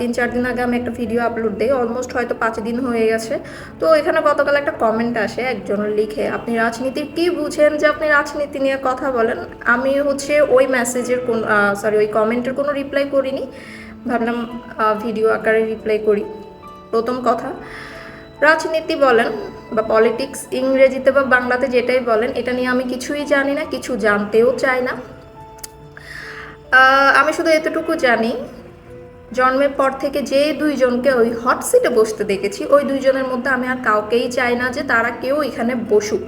তিন চার দিন আগে আমি একটা ভিডিও আপলোড দিই অলমোস্ট হয়তো পাঁচ দিন হয়ে গেছে। তো এখানে গতকাল একটা কমেন্ট আসে একজন লিখে, আপনি রাজনীতির কি বুঝেন যে আপনি রাজনীতি নিয়ে কথা বলেন? আমি হচ্ছে ওই মেসেজের কোন সরি ওই কমেন্টের কোনো রিপ্লাই করিনি। ভাবলাম ভিডিও আকারে রিপ্লাই করি। প্রথম কথা, রাজনীতি বলেন বা পলিটিক্স ইংরেজিতে বা বাংলাতে যেটাই বলেন, এটা নিয়ে আমি কিছুই জানি না, কিছু জানতেও চাই না। আমি শুধু এতটুকু জানি জন্মের পর থেকে যে দুইজনকে ওই হট সিটে বসতে দেখেছি, ওই দুইজনের মধ্যে আমি আর কাউকেই চাই না যে তারা কেউ এখানে বসুক।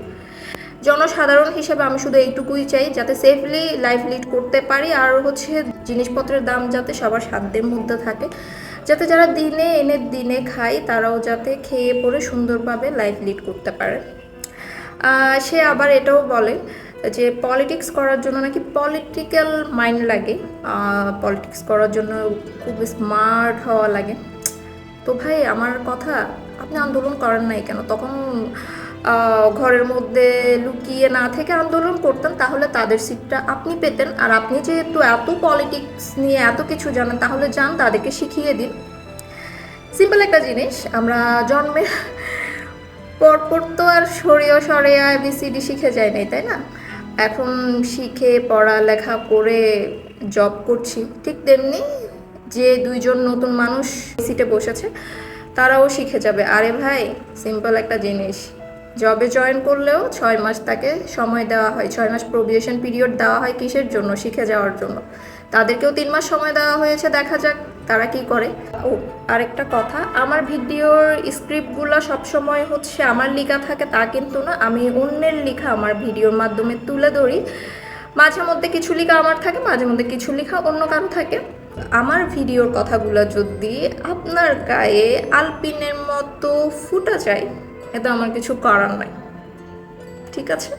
জনসাধারণ হিসেবে আমি শুধু এইটুকুই চাই যাতে সেফলি লাইফ লিড করতে পারি আর হচ্ছে জিনিসপত্রের দাম যাতে সবার সাধ্যের মধ্যে থাকে। যাতে যারা দিনে এনে দিনে খায়, তারাও যাতে খেয়ে পরে সুন্দরভাবে লাইফ লিড করতে পারে। সে আবার এটাও বলে যে পলিটিক্স করার জন্য নাকি পলিটিক্যাল মাইন্ড লাগে। পলিটিক্স করার জন্য খুব স্মার্ট হওয়া লাগে। তো ভাই, আমার কথা আপনি আন্দোলন করেন নাই কেন? তখন ঘরের মধ্যে লুকিয়ে না থেকে আন্দোলন করতেন, তাহলে তাদের সিটটা আপনি পেতেন। আর আপনি যেহেতু এত পলিটিক্স নিয়ে এত কিছু জানেন, তাহলে যান, তাদেরকে শিখিয়ে দিন। সিম্পল একটা জিনিস, আমরা জন্মের পরপর তো আর সরিয়ে সরে বিসিডি শিখে যায় নাই, তাই না? এখন শিখে, পড়ালেখা করে জব করছি। ঠিক তেমনি যে দুইজন নতুন মানুষ সিটে বসেছে, তারাও শিখে যাবে। আরে ভাই সিম্পল একটা জিনিস। জবে জয়েন করলেও ছয় মাস তাকে সময় দেওয়া হয়। ছয় মাস প্রবিয়েশন পিরিয়ড দেওয়া হয় কিসের জন্য? শিখে যাওয়ার জন্য। তাদেরকেও তিন মাস সময় দেওয়া হয়েছে, দেখা যাক। তারা কি করে? ও, আরেকটা কথা, আমার ভিডিওর স্ক্রিপ্টগুলো সবসময় হচ্ছে আমার লেখা থাকে তা কিন্তু না, আমি অন্যের লেখা আমার ভিডিওর মাধ্যমে তুলে ধরি। মাঝে মধ্যে কিছু লেখা আমার থাকে, মাঝে মধ্যে কিছু লেখা অন্য কারও থাকে। আমার ভিডিওর কথাগুলো যদি আপনার গায়ে আলপিনের মতো ফুটা যায়, এতে আমার কিছু করার নাই। ঠিক আছে?